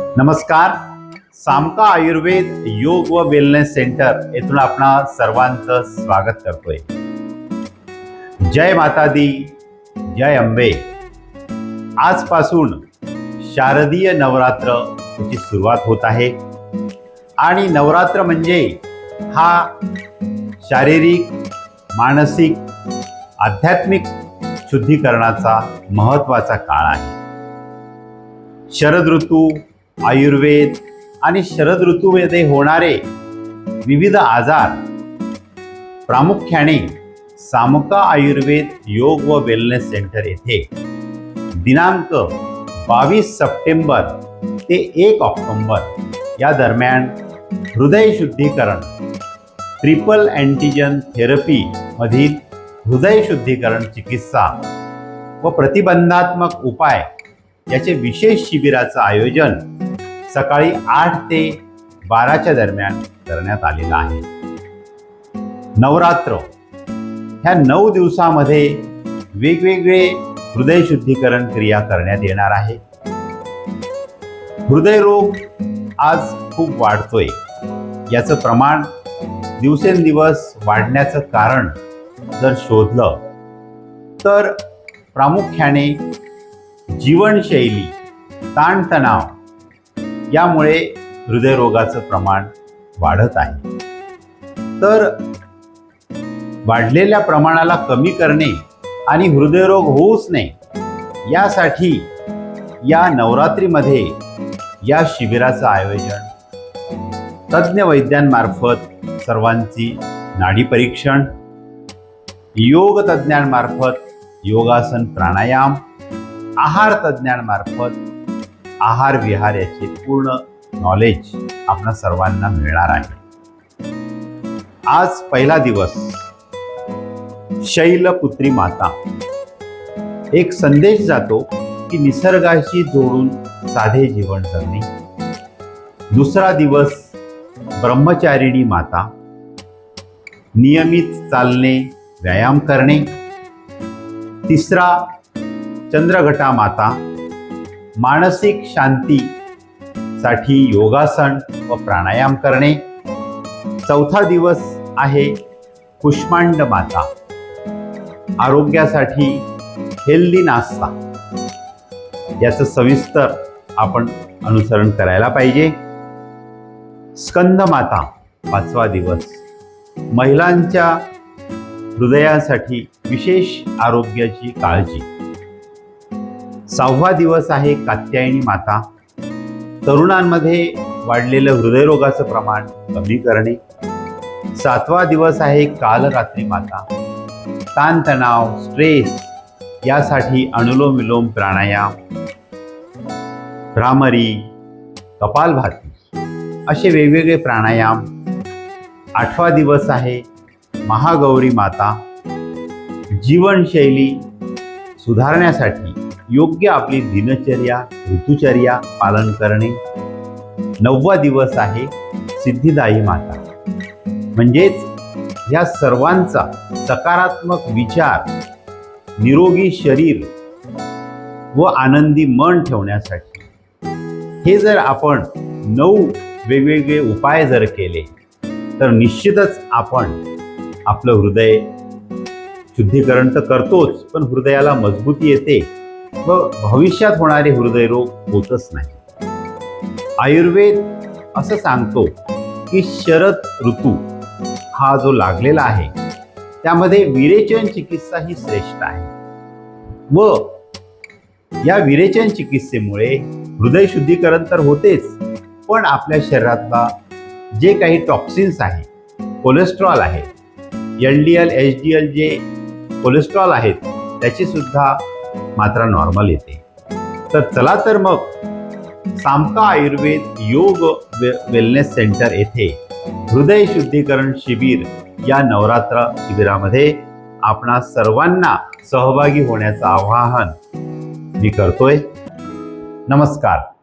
नमस्कार. सामका आयुर्वेद योग व वेलनेस सेंटर येथून आपणा सर्वांचं स्वागत करतोय. जय माता दी जय अंबे. आजपासून शारदीय नवरात्र याची सुरुवात होत आहे. आणि नवरात्र म्हणजे हा शारीरिक मानसिक आध्यात्मिक शुद्धीकरणाचा महत्त्वाचा काळ आहे. शरद ऋतू आयुर्वेद आणि शरद ऋतूमध्ये होणारे विविध आजार. प्रामुख्याने सामका आयुर्वेद योग व वेलनेस सेंटर येथे दिनांक बावीस सप्टेंबर ते एक ऑक्टोंबर या दरम्यान हृदय शुद्धीकरण ट्रिपल अँटीजन थेरपी मधील हृदय शुद्धीकरण चिकित्सा व प्रतिबंधात्मक उपाय याचे विशेष शिबिराचं आयोजन सकाळी आठ ते बाराच्या दरम्यान करण्यात आलेलं आहे. नवरात्र. ह्या नऊ दिवसामध्ये वेगवेगळे हृदय शुद्धीकरण क्रिया करण्यात येणार आहे. हृदयरोग आज खूप वाढतोय. याचं प्रमाण दिवसेंदिवस वाढण्याचं कारण जर शोधलं तर प्रामुख्याने जीवनशैली ताणतणाव यामुळे हृदयरोगाचं प्रमाण वाढत आहे. तर वाढलेल्या प्रमाणाला कमी करणे आणि हृदयरोग होऊच नये यासाठी या नवरात्रीमध्ये या शिबिराचं आयोजन तज्ज्ञ वैद्यांमार्फत सर्वांची नाडी परीक्षण योग तज्ज्ञांमार्फत योगासन प्राणायाम आहार तज्ज्ञांमार्फत आहार विहार याचे पूर्ण नॉलेज आपणा सर्वांना मिळणार आहे. आज पहिला दिवस शैलपुत्री माता. एक संदेश जातो की निसर्गाशी जोडून साधे जीवन जगणे. दुसरा दिवस ब्रह्मचारिणी माता. नियमित चालणे व्यायाम करणे. तिसरा चंद्रघटा माता. मानसिक शांतीसाठी योगासन व प्राणायाम करणे. चौथा दिवस आहे कुष्मांड माता. आरोग्यासाठी हेल्दी नाश्ता. याचं सविस्तर आपण अनुसरण करायला पाहिजे. स्कंद माता पाचवा दिवस. महिलांच्या हृदयासाठी विशेष आरोग्याची काळजी. सहावा दिवस आहे कात्यायनी माता. तरुणांमध्ये वाढलेलं हृदयरोगाचं प्रमाण कमी करणे. सातवा दिवस आहे कालरात्री माता. ताणतणाव स्ट्रेस यासाठी अनुलोम विलोम प्राणायाम. भ्रामरी कपालभाती असे वेगवेगळे प्राणायाम. आठवा दिवस आहे महागौरी माता. जीवनशैली सुधारण्यासाठी योग्य आपली दिनचर्या ऋतुचर्या पालन करणे. नववा दिवस आहे सिद्धिदायी माता. म्हणजेच ह्या सर्वांचा सकारात्मक विचार निरोगी शरीर व आनंदी मन ठेवण्यासाठी. हे जर आपण नऊ वेगवेगळे उपाय जर केले तर निश्चितच आपण आपलं हृदय शुद्धीकरण तर करतोच पण हृदयाला मजबूती येते. व भविष्यात होणारे हृदयरोग होतच नाही. आयुर्वेद असं सांगतो की शरद ऋतू हा जो लागलेला आहे त्यामध्ये विरेचन चिकित्सा ही श्रेष्ठ आहे. व या विरेचन चिकित्सेमुळे हृदय शुद्धीकरण तर होतेच पण आपल्या शरीरातला जे काही टॉक्सिन्स आहे कोलेस्ट्रॉल आहे L D L H D L जे कोलेस्ट्रॉल आहेत त्याची सुद्धा मात्रा नॉर्मल येते. तर चला तर मग सामका आयुर्वेद योग वे वेलनेस सेंटर येथे हृदय शुद्धीकरण शिबिर या नवरात्र शिबिरामध्ये आपणा सर्वांना सहभागी होण्याचं आवाहन मी करतोय. नमस्कार.